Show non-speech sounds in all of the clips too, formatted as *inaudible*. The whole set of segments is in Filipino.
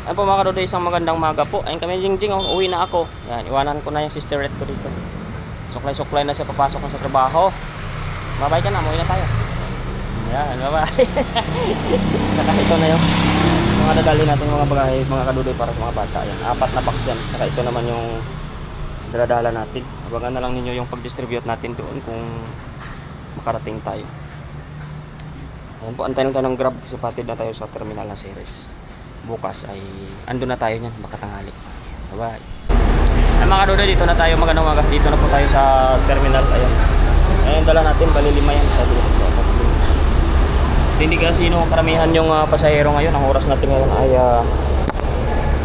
Ayan po mga kadudoy, isang magandang maga po. Ayun kami Jingjing, oh, uwi na ako. Yan, iwanan ko na yung sister ko dito. Suklay-suklay na siya papasok na sa trabaho. Babay ka na, uwi na tayo. Yan, bye-bye. *laughs* Saka ito na yung mga dadali natin mga bagay, mga kadudoy para sa mga bata. Yan, apat na box yan. Saka ito naman yung daladala natin. Abangan na lang ninyo yung pag-distribute natin doon kung makarating tayo. Ayan po, antayin lang tayo ng grab kasi patid na tayo sa terminal ng series. Bukas ay ando na tayo niyan, baka tanghali. Bye-bye. Ay mga kadudoy, dito na tayo magandang umaga. Dito na po tayo sa terminal. Ayan. Ayan, dala natin, bali lima yan. Sabi ko. Hindi kasi no, karamihan yung ah, pasahero ngayon. Ang oras natin ngayon ay ah,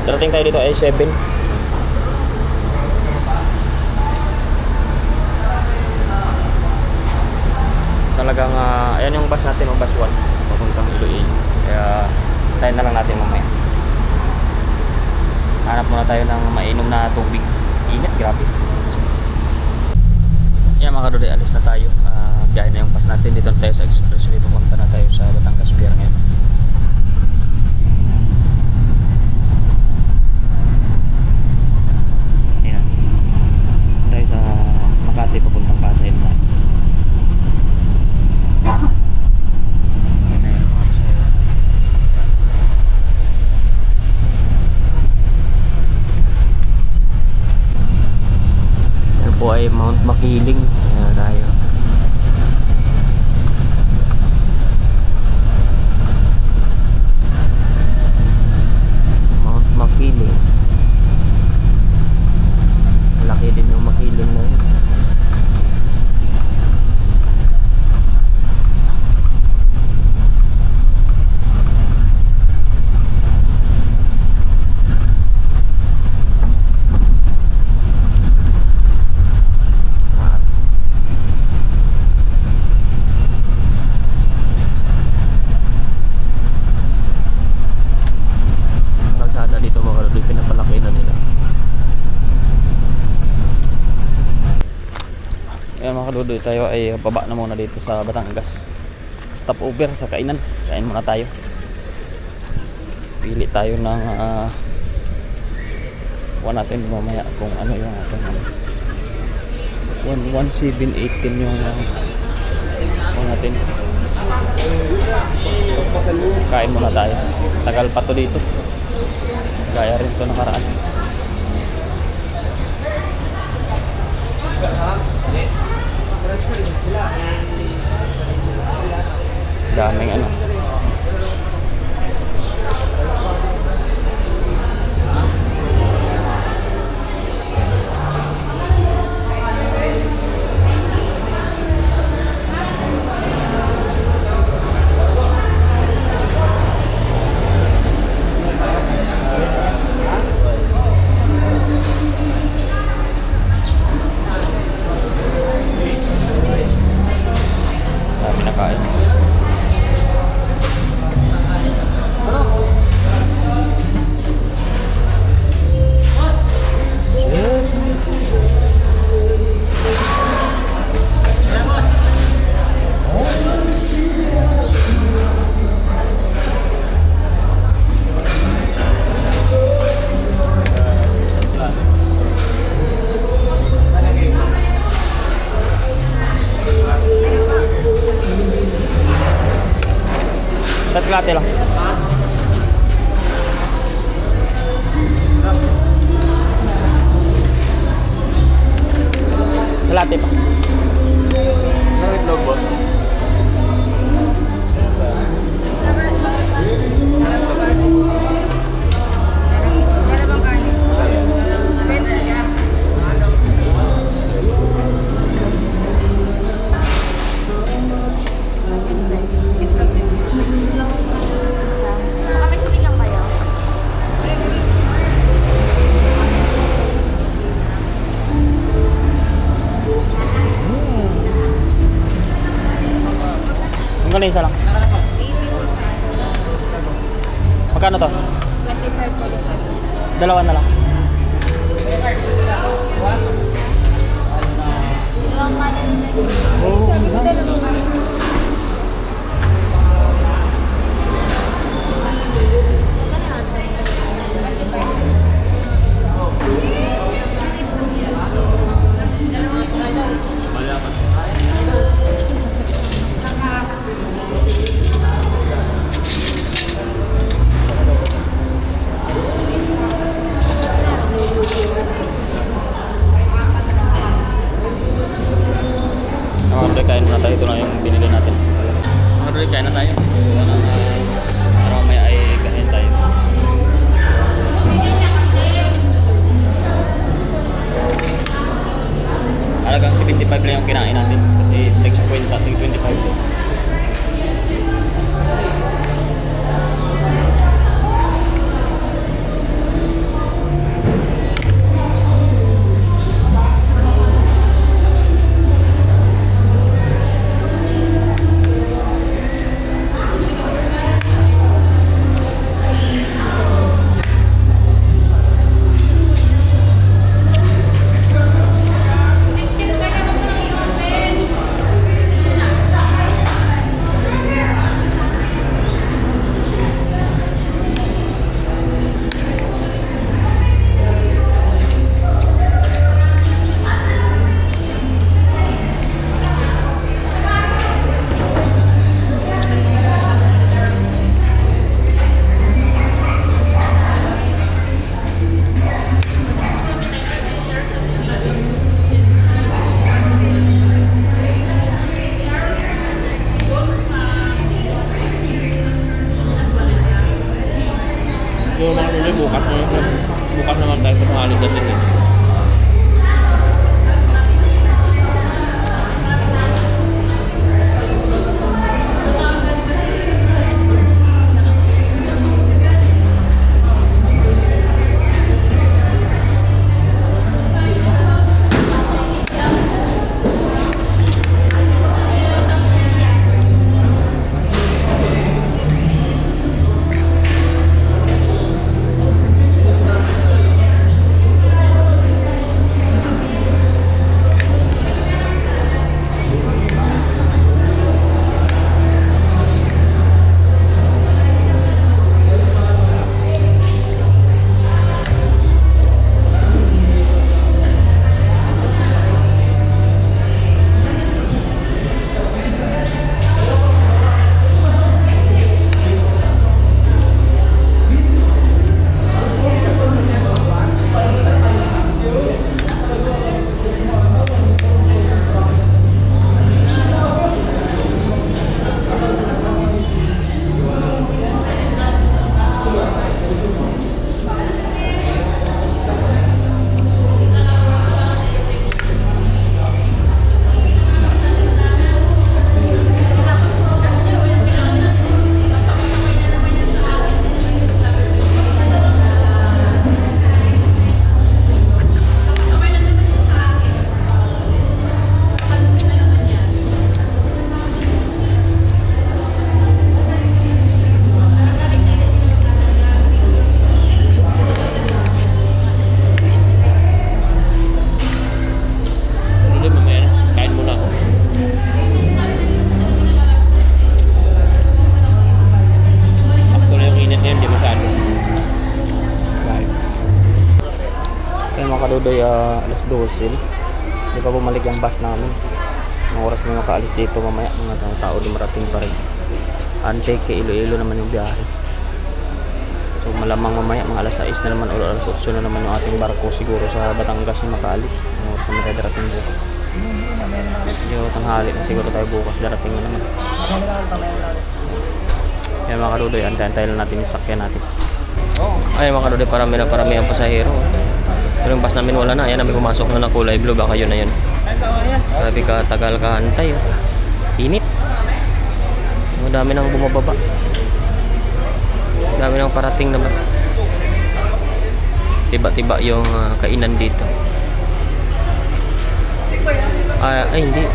darating tayo dito ay 7. Talagang, ah, ayan yung bus natin, yung bus 1. Papuntang Iloilo. Kaya, tayo na lang natin mamaya. Hanap muna tayo ng mainom na tubig. Init, grabe. Yan mga kaduloy, alis na tayo. Ah, biyahe na yung bus natin. Dito na tayo sa expressway. Pupunta na tayo sa Batangas Pier ngayon. Yan. Tayo sa Makati papuntang Pasay na tayo. Ayan na yung mga pasahero. Yan po ay Mount Makiling. Ayan tayo. Mount Makiling. Laki din yung Makiling na yun. Taas. Ang kalsada dito mga kaluluy, pinapalaki na nila. Kaluluy, tayo ay baba na muna dito sa Batangas. Stop over sa kainan. Kain muna tayo. Pili tayo ng uh, natin mamaya kung ano yung ating ano. 11718 yung uh, kuha natin. Kain muna tayo. Tagal pa to dito. Gaya rin to nakaraan. Oh, Wala pa. Talagang 75 lang yung kinain natin kasi tag 50, tag 25. Bukas naman tayo sa pangalan Mga kadudoy, ah, alas 12. Di pa bumalik yung bus namin. Ang oras na makaalis dito mamaya, mga tao- tao dumarating pa rin. Ante ke Iloilo naman yung biyahe. So malamang mamaya mga alas 6 na naman o alas 8 na naman yung ating barko siguro sa Batangas yung makaalis. Ang oras na may darating bukas. Yung tanghali na siguro tayo bukas darating na naman. Kaya mga kadudoy, antayin lang natin yung sakyan natin. Ay mga kadudoy, parami na parami ang pasahero. Pero yung bus namin wala na. Ayan na may pumasok na na kulay blue. Baka yun na yun. Sabi ka, tagal ka antay. Oh. Init. Ang dami nang bumababa. Ang dami nang parating na bus. Tiba-tiba yung ah, kainan dito. Ah, ay, hindi.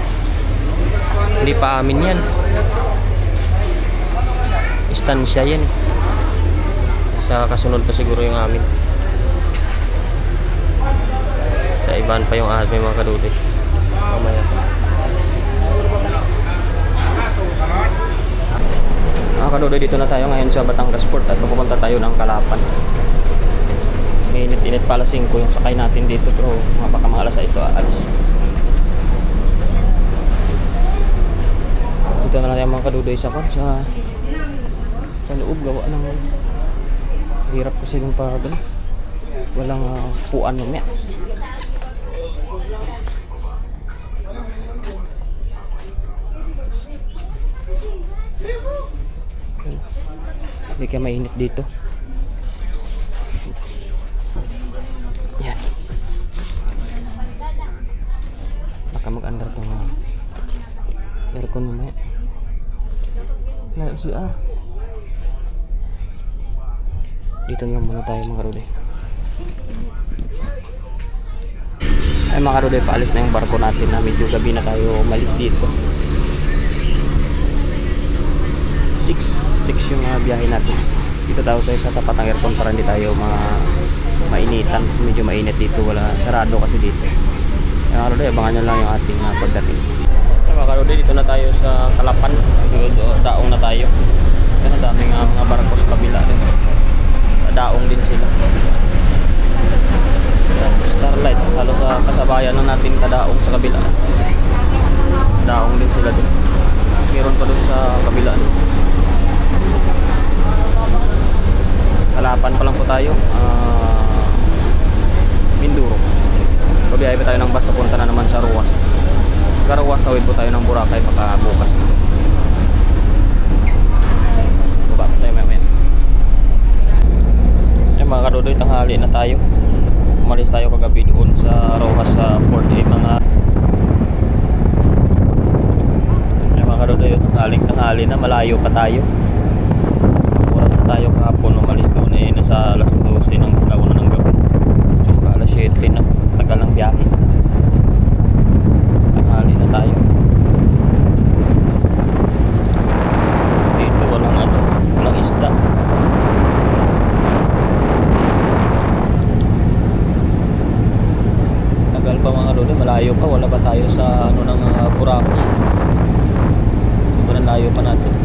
Hindi pa amin yan. Istansya yan. Sa kasunod pa siguro yung amin. Sa iban pa yung ahas may mga kaduloy. Mamaya. Mga kaduloy, dito na tayo ngayon sa Batangas Port at pupunta tayo ng Kalapan. May init-init pala 5 yung sakay natin dito pero baka mga alas 6 ito aalis. Dito na lang yung mga kaduloy sa kon sa sa loob gawa ng hirap kasi yung pag ano, walang uh, puan mamaya. Hindi ka mainit dito. Yan. Baka mag-under tong uh, aircon mamaya. Na CR. Dito na. Ay mga karude, paalis na yung barko natin na medyo gabi na tayo umalis dito. 6 6 yung uh, biyahe natin. Dito tayo tayo sa tapat ng aircon para hindi tayo ma mainitan kasi medyo mainit dito wala sarado kasi dito. Kaya mga karude, abangan nyo lang yung ating uh, pagdating. Ay mga karude, dito na tayo sa Kalapan. Daong na tayo. Yan ang daming uh, mga barko sa kabila din. Daong din sila. Starlight, halos sa kasabayan na natin kadaong sa kabila. Daong din sila doon. Meron pa doon sa kabila. Kalapan pa lang po tayo. Ah, Minduro. Babiyahe pa tayo ng bus papunta na naman sa Ruwas. Sa Ruwas tawid po tayo ng Boracay baka bukas na. Baba tayo maya maya. mga kadodoy, tanghali na tayo. Umalis tayo kagabi doon sa Rojas sa Port A mga yung mga kadodoy, tanghaling tanghali na, malayo pa tayo. Oras na tayo kahapon, umalis doon eh, nasa alas 12 ng kauna ng gabi. So mga alas 7 na, tagal ng biyahe. Tanghali na tayo. Dito walang ano, walang isda. Tagal pa mga lolo, malayo pa, wala pa tayo sa ano Boracay. Sobrang layo pa natin.